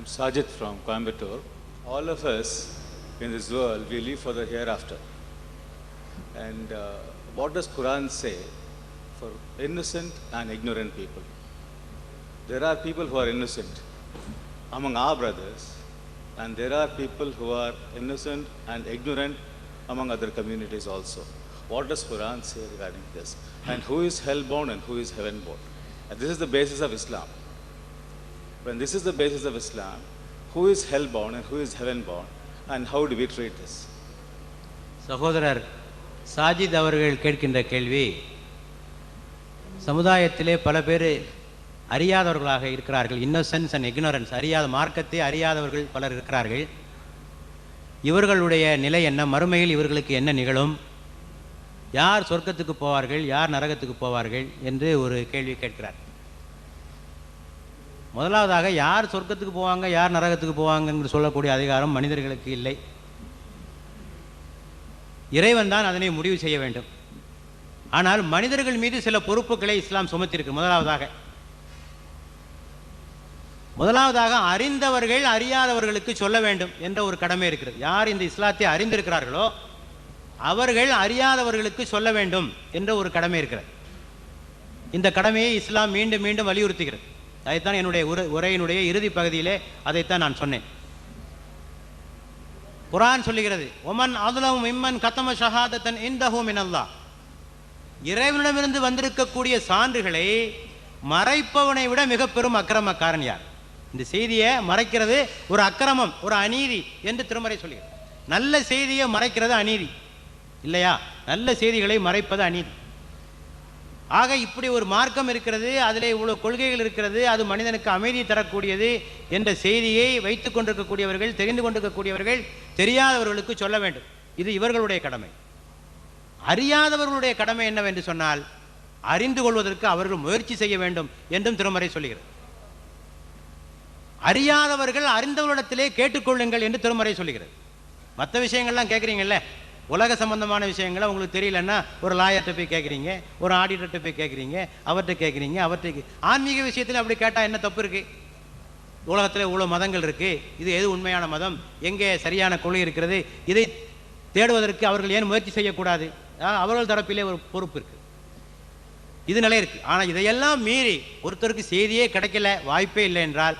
I'm Sajid from Coimbatore. All of us in this world, we live for the hereafter. And uh, what does Quran say for innocent and ignorant people? There are people who are innocent among our brothers, and there are people who are innocent and ignorant among other communities also. What does Quran say regarding this? And who is hellbound and who is heavenbound? And this is the basis of Islam. When this is the basis of Islam, who is hellbound and who is heavenbound, and how do we treat this? சகோதரர் சாஜித் அவர்கள் கேட்கின்ற கேள்வி சமுதாயத்திலே பல பேர் அறியாதவர்களாக இருக்கிறார்கள். Innocence and ignorance அறியாத மார்க்கத்தை அறியாதவர்கள் பலர் இருக்கிறார்கள். இவர்களுடைய நிலை என்ன? மறுமையில் இவர்களுக்கு என்ன நிகழும்? யார் சொர்க்கத்துக்கு போவார்கள்? யார் நரகத்துக்கு போவார்கள்? என்று ஒரு கேள்வி கேட்கிறார். முதலாவதாக யார் சொர்க்கத்துக்கு போவாங்க யார் நரகத்துக்கு போவாங்கன்னு சொல்லக்கூடிய அதிகாரம் மனிதர்களுக்கு இல்லை. இறைவன் தான் அதனை முடிவு செய்ய வேண்டும். ஆனால் மனிதர்கள் மீது சில பொறுப்புகளை இஸ்லாம் சுமத்திருக்கு முதலாவதாக. முதலாவதாக அறிந்தவர்கள் அறியாதவர்களுக்கு சொல்ல வேண்டும் என்ற ஒரு கடமை இருக்கிறது. யார் இந்த இஸ்லாத்தை அறிந்திருக்கிறார்களோ அவர்கள் அறியாதவர்களுக்கு சொல்ல வேண்டும் என்ற ஒரு கடமை இருக்கிறது. இந்த கடமையை இஸ்லாம் மீண்டும் மீண்டும் வலியுறுத்துகிறது. அதைத்தான் என்னுடைய உரை உரையினுடைய இறுதி பகுதியிலே அதைத்தான் நான் சொன்னேன். குரான் சொல்லுகிறது ஒமன் அதுலம் இம்மன் கத்தம ஷஹாதத்தன் இந்தஹூ மினல்லாஹ் இறைவனிடமிருந்து வந்திருக்கக்கூடிய சான்றுகளை மறைப்பவனை விட மிக பெரும் அக்கிரமக்காரன் யார்? இந்த செய்தியை மறைக்கிறது ஒரு அக்கிரமம் ஒரு அநீதி என்று திருமறை சொல்லுகிறது நல்ல செய்தியை மறைக்கிறது அநீதி. இல்லையா? நல்ல செய்திகளை மறைப்பது அநீதி. ஆக இப்படி ஒரு மார்க்கம் இருக்கிறது அதில் இவ்வளோ கொள்கைகள் இருக்கிறது அது மனிதனுக்கு அமைதி தரக்கூடியது என்ற செய்தியை வைத்து கொண்டிருக்கக்கூடியவர்கள் தெரிந்து கொண்டிருக்கக்கூடியவர்கள் தெரியாதவர்களுக்கு சொல்ல வேண்டும். இது இவர்களுடைய கடமை. அறியாதவர்களுடைய கடமை என்னவென்று சொன்னால் அறிந்து கொள்வதற்கு அவர்கள் முயற்சி செய்ய வேண்டும் என்றும் திருமறை சொல்லுகிறது அறியாதவர்கள் அறிந்தவர்களிடத்திலே கேட்டுக்கொள்ளுங்கள் என்று திருமறை சொல்லுகிறது மற்ற விஷயங்கள்லாம் கேட்குறீங்கல்ல? உலக சம்பந்தமான விஷயங்களை உங்களுக்கு தெரியலன்னா ஒரு லாயர்கிட்ட போய் கேட்குறீங்க ஒரு ஆடிட்டர்கிட்ட போய் கேட்குறீங்க அவர்கிட்ட கேட்குறீங்க அவர்கிட்ட கே- ஆன்மீக விஷயத்தில் அப்படி கேட்டால் என்ன தப்பு இருக்குது உலகத்தில் இவ்வளோ மதங்கள் இருக்குது இது எது உண்மையான மதம்? எங்கே சரியான கொள்கை இருக்கிறது? இதை தேடுவதற்கு அவர்கள் ஏன் முயற்சி செய்யக்கூடாது? அவர்கள் தரப்பிலே ஒரு பொறுப்பு இருக்குது இது நிலை இருக்குது ஆனால் இதையெல்லாம் மீறி ஒருத்தருக்கு செய்தியே கிடைக்கல வாய்ப்பே இல்லை என்றால்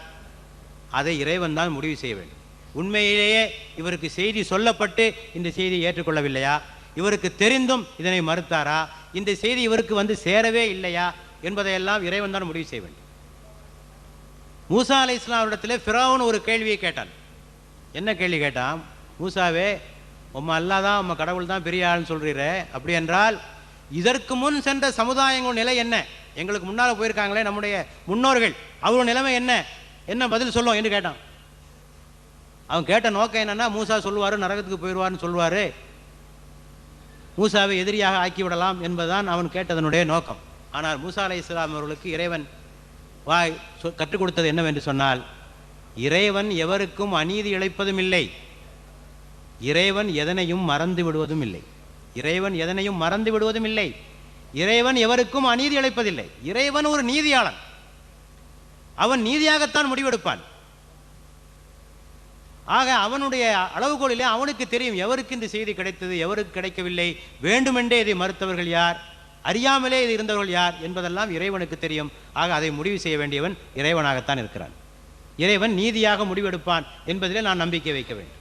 அதை இறைவன் தான் முடிவு செய்ய வேண்டும். உண்மையிலேயே இவருக்கு செய்தி சொல்லப்பட்டு இந்த செய்தியை ஏற்றுக்கொள்ளவில்லையா? இவருக்கு தெரிந்தும் இதனை மறுத்தாரா? இந்த செய்தி இவருக்கு வந்து சேரவே இல்லையா? என்பதையெல்லாம் இறைவன் தான் முடிவு செய்ய வேண்டும். மூசா அலை இஸ்லாமிடத்தில் ஃபிரௌன் ஒரு கேள்வியை கேட்டான். என்ன கேள்வி கேட்டான்? மூசாவே உம்ம அல்லாஹ் தான் உம்ம கடவுள் தான் பெரிய ஆள்னு சொல்கிறீர அப்படி என்றால் இதற்கு முன் சென்ற சமுதாயங்கள் நிலை என்ன? எங்களுக்கு முன்னால் போயிருக்காங்களே நம்முடைய முன்னோர்கள். அவரோட நிலைமை என்ன? என்ன பதில் சொல்லும் என்று கேட்டான். அவன் கேட்ட நோக்கம் என்னன்னா மூசா சொல்லுவார் நரகத்துக்கு போயிடுவார்னு சொல்லுவார். மூசாவை எதிரியாக ஆக்கிவிடலாம் என்பதுதான் அவன் கேட்டதனுடைய நோக்கம். ஆனால் மூசா அலை இஸ்லாம் அவர்களுக்கு இறைவன் வாய் கற்றுக் கொடுத்தது என்னவென்று சொன்னால் இறைவன் எவருக்கும் அநீதி இழைப்பதும் இல்லை. இறைவன் எதனையும் மறந்து விடுவதும் இல்லை. இறைவன் எதனையும் மறந்து விடுவதும் இல்லை. இறைவன் எவருக்கும் அநீதி இழைப்பதில்லை. இறைவன் ஒரு நீதியாளன். அவன் நீதியாகத்தான் முடிவெடுப்பான். ஆக அவனுடைய அளவுகோலிலே அவனுக்கு தெரியும் எவருக்கு இந்த செய்தி கிடைத்தது எவருக்கு கிடைக்கவில்லை வேண்டுமென்றே இதை மறுத்தவர்கள் யார் அறியாமலே இது இருந்தவர்கள் யார் என்பதெல்லாம் இறைவனுக்கு தெரியும். ஆக அதை முடிவு செய்ய வேண்டியவன் இறைவனாகத்தான் இருக்கிறான். இறைவன் நீதியாக முடிவெடுப்பான் என்பதிலே நான் நம்பிக்கை வைக்க வேண்டும்.